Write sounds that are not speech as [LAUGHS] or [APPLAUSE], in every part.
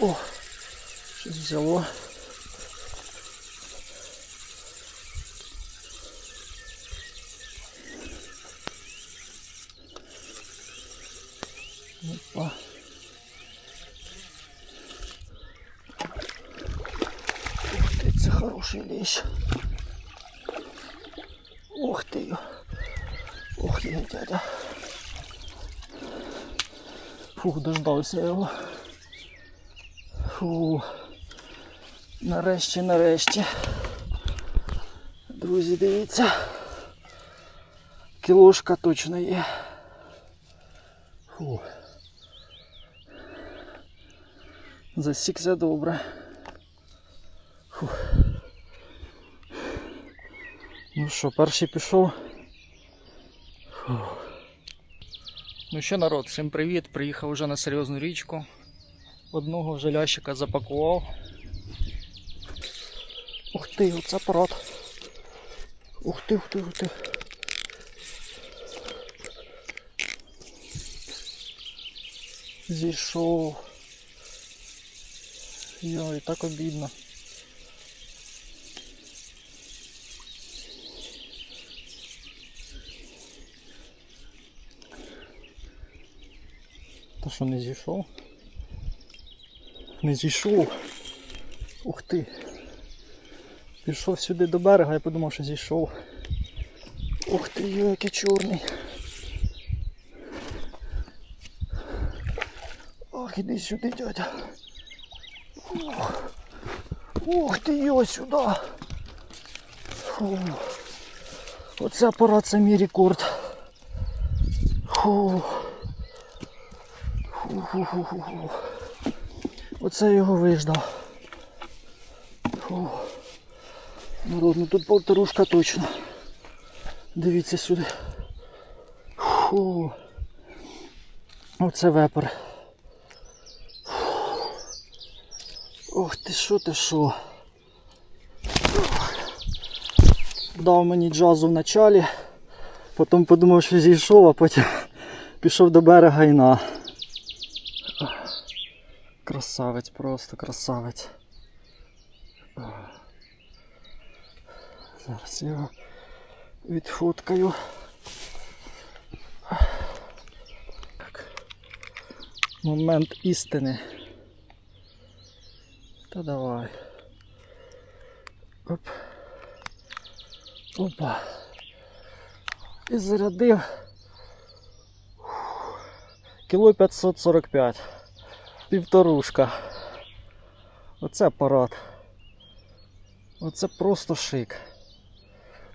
О, щось взяло. Опа. Ух ти, це хороший лещ. Ух ти. Ух ти, дядя. Фух, дождався його. Фу. Нарешті, нарешті. Друзі, дивіться. Кілошка точно є. Фу. Засікся добре. Фу. Ну що, перший пішов. Фу. Ну що, народ, всім привіт. Приїхав вже на серйозну річку. Одного вже лящика запакував. Ух ти, оце апарат. Ух ти, ух ти, ух ти. Зійшов. Йой, так обідно. Та що не зійшов? Не зійшов. Ух ти. Пішов сюди до берега, я подумав, що зійшов. Ух ти, йой, який чорний. Ох, іди сюди, дядя. Ух, Ух ти, йой, сюди. Фу. Оце апарат це мій рекорд. Фу. Фу-фу-фу-фу. Оце його виждав. Фу. Народ, ну тут полторушка точно. Дивіться сюди. Фу. Оце вепер. Ох ти що ти що. Дав мені джазу в началі, потім подумав, що зійшов, а потім пішов до берега і на. Красавець, просто красавець. Зараз його відфоткаю. Так. Момент істини. Та давай. Оп. Опа. І зарядив. Кіло 545. Півторушка. Оце апарат. Оце просто шик.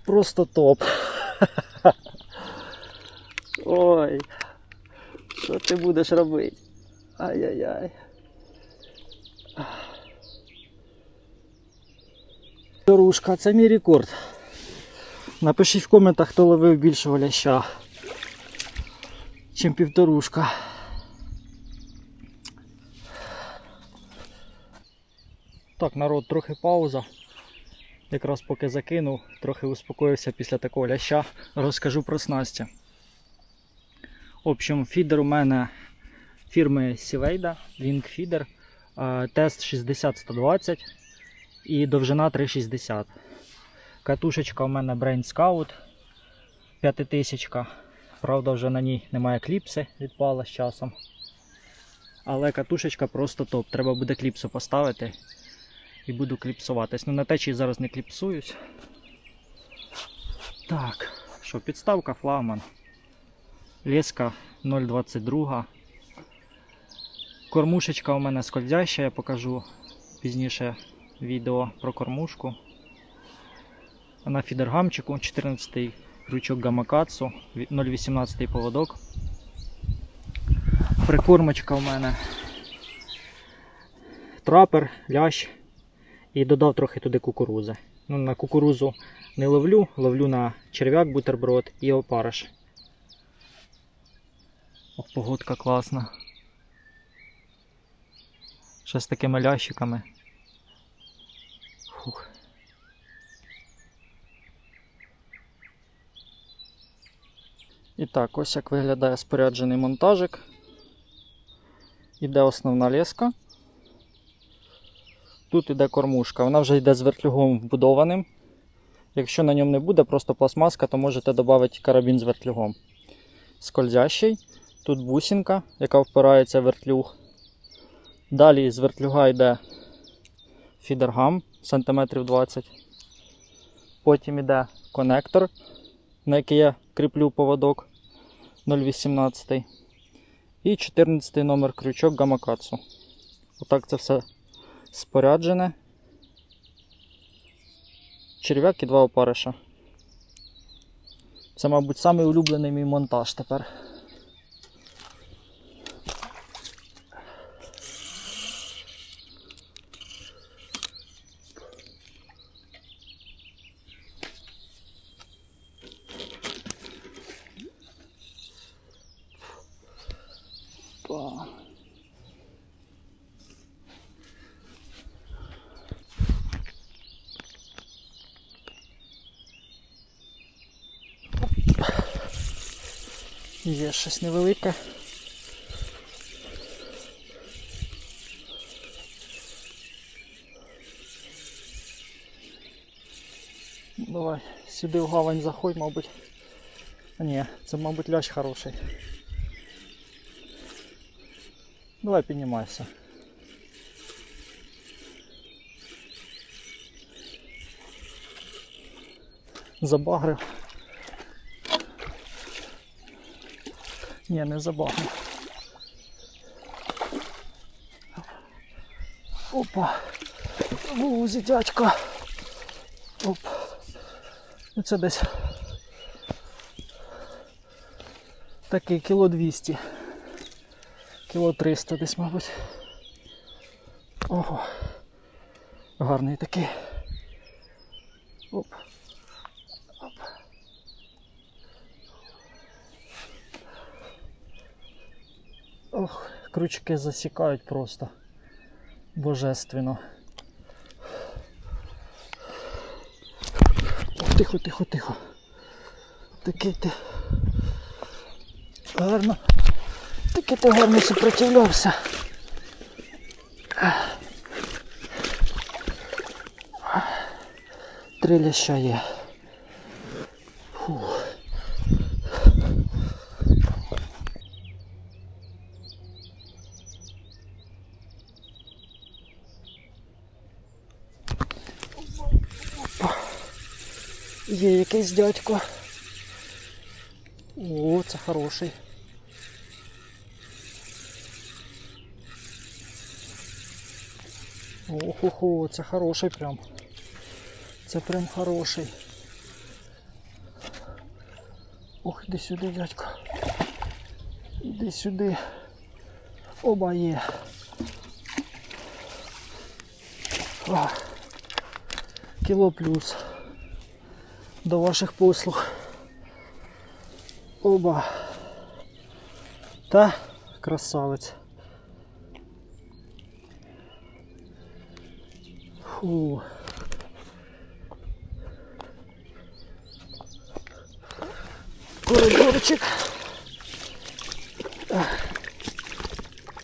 Просто топ. [LAUGHS] Ой. Що ти будеш робити? Ай-яй-яй. Півторушка, це мій рекорд. Напишіть в коментах, хто ловив більшого ляща, чим півторушка. Так, народ, трохи пауза. Якраз поки закинув, трохи успокоївся після такого ляща, розкажу про снасті. В общем, фідер у мене фірми Сівейда, е, тест 60-120 і довжина 360. Катушечка у мене Brain Scout 5000. Правда, вже на ній немає кліпси, відпала з часом. Але катушечка просто топ. Треба буде кліпсу поставити і буду кліпсуватись. Ну на течії зараз не кліпсуюсь. Так, що, підставка флагман. Леска 0,22. Кормушечка у мене скользяща, я покажу пізніше відео про кормушку. На фідергамчику 14-й крючок гамакацу, 0,18 поводок. Прикормочка у мене трапер, лящ і додав трохи туди кукурузи. Ну, на кукурузу не ловлю, ловлю на черв'як, бутерброд і опариш. Ох, погодка класна. Ще з такими лящиками. Фух. І так, ось як виглядає споряджений монтажик. Іде основна леска. Тут іде кормушка. Вона вже йде з вертлюгом вбудованим. Якщо на ньому не буде просто пластмаска, то можете додати карабін з вертлюгом. Скользящий. Тут бусинка, яка впирається в вертлюг. Далі з вертлюга йде фідергам сантиметрів 20. Потім йде конектор, на який я кріплю поводок 0,18. І 14 номер крючок гамакацу. Отак це все споряджене. Черв'як і два опариша. Це, мабуть, самий улюблений мій монтаж тепер. Є щось невелике. Давай, сюди в гавань заходь, мабуть. А ні, це, мабуть, лящ хороший. Давай піднімайся. Забагрив. Ні, не забагрив. Опа. Вузі, дядька. Оп. Ну це десь такий кіло 200. Кіло 300 десь, мабуть. Ого. Гарний такий. Оп. Оп. Ох, крючки засікають просто. Божественно. Тихо, тихо, тихо. Такий ти. Гарно. Таки ти гарно супротивлявся. Три ляща є. Є якийсь дядько. О, це хороший. Охо-хо, це хороший прям. Це прям хороший. Ох, іди сюди, дядько. Іди сюди. Оба є. Кіло плюс. До ваших послуг. Оба. Та красавець. Фу. Коридорчик.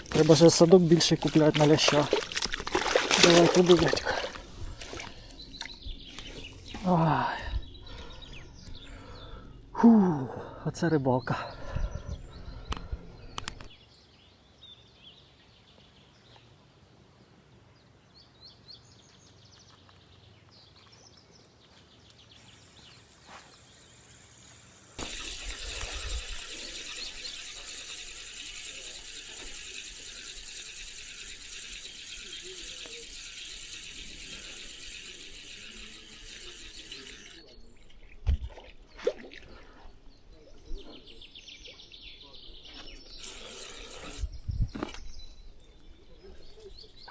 Треба же садок більше купляти на ляща. Давай туди. Оце рибалка.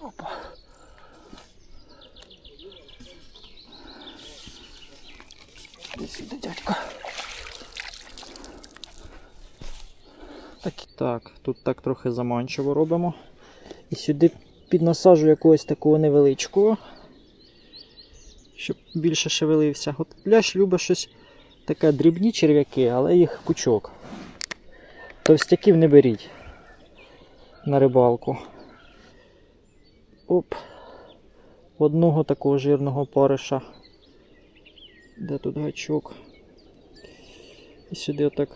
Опа. Іди сюди, дядько. Так, тут так трохи заманчиво робимо. І сюди піднасаджу якогось такого невеличкого, щоб більше шевелився. От лящ любить щось таке дрібні черв'яки, але їх пучок. Товстяків не беріть на рибалку. Оп. одного такого жирного париша. Де тут гачок? І сюди отак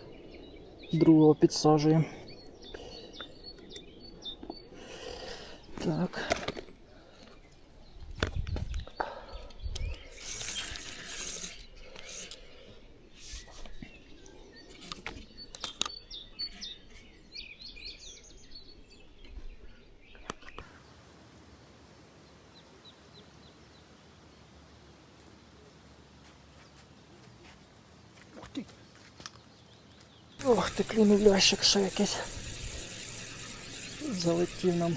другого підсаджуємо. Так. Ох ти клюнув лящик ще якийсь. Залетів нам.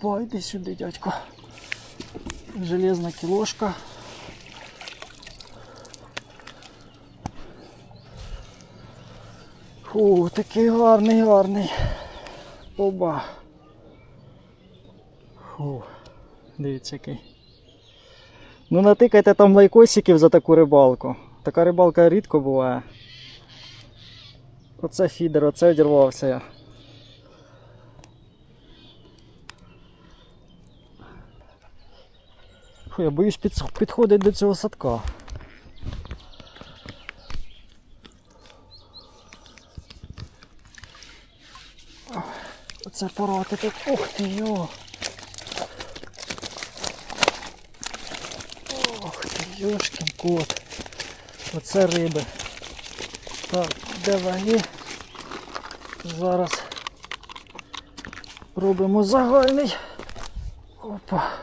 Пойди сюди, дядько. Железна кілошка. Фу, такий гарний, гарний. Оба. Фу, дивіться який. Ну натикайте там лайкосиків за таку рибалку. Така рибалка рідко буває. Оце фідер, оце одірвався я. Я боюсь під, підходить до цього садка. Оце порати тут. Ух ти йо. Ох ти, йошкін кот. Оце риби. Так, де ваги? Зараз робимо загальний. Опа.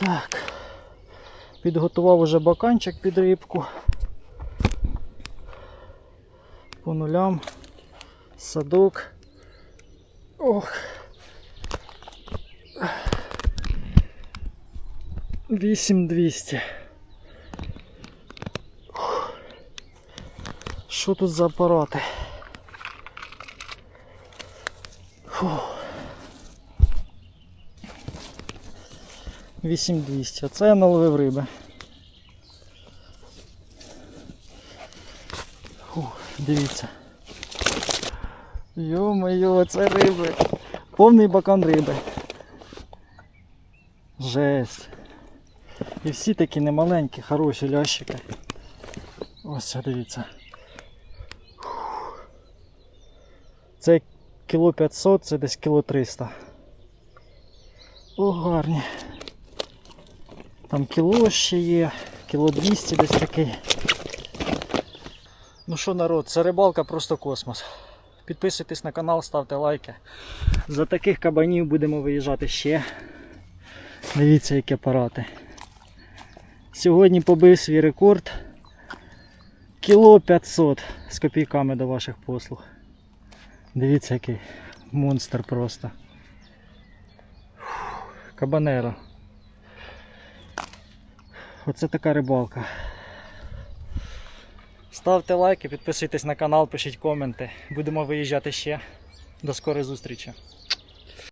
Так. Підготував уже баканчик під рибку. По нулям. Садок. Ох. Вісім двісті. Що тут за апарати? Фу. 8200. Оце я наловив риби. Фу, дивіться. Йо-моє, це риби. Повний бакан риби. Жесть. І всі такі немаленькі, хороші лящики. Ось це дивіться. Це кіло 500, це десь кіло 300. О, гарні. Там кіло ще є, кіло 200 десь такий. Ну що, народ, це рибалка просто космос. Підписуйтесь на канал, ставте лайки. За таких кабанів будемо виїжджати ще. Дивіться, які апарати. Сьогодні побив свій рекорд. Кіло 500 з копійками до ваших послуг. Дивіться, який монстр просто. Кабанера. Оце така рибалка. Ставте лайки, підписуйтесь на канал, пишіть коменти. Будемо виїжджати ще. До скорої зустрічі.